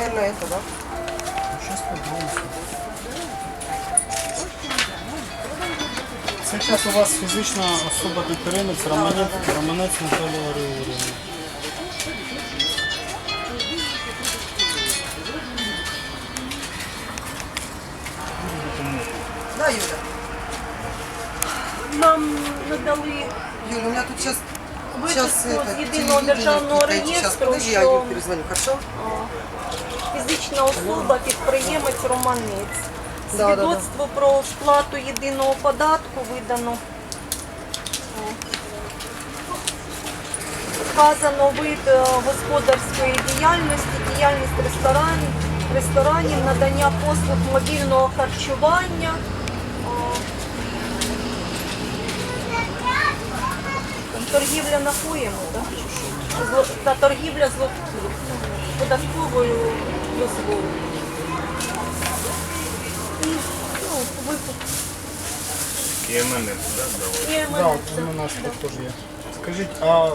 наверное, это, да? Щось подивимося. Це зараз у вас фізична особа підприємець Романець, Романець Наталія Григорівна. Да, Юля? Нам надали Юля, у меня тут сейчас... Сейчас виписку з єдиного державного Сейчас, реєстру, подожди, я що перезвоню, хорошо? фізична особа, підприємець Романець. Да, да, да. Свідоцтво про сплату єдиного податку видано. О. Вказано вид е, господарської діяльності, діяльність ресторанів, ресторанів, надання послуг мобільного харчування. О. Там торгівля напоями, так? Зло- Та торгівля з податковою дозволою. І, ну, викуп. КМН туди здавали. Є в Да, мене це. у нас тут теж є. Скажіть, а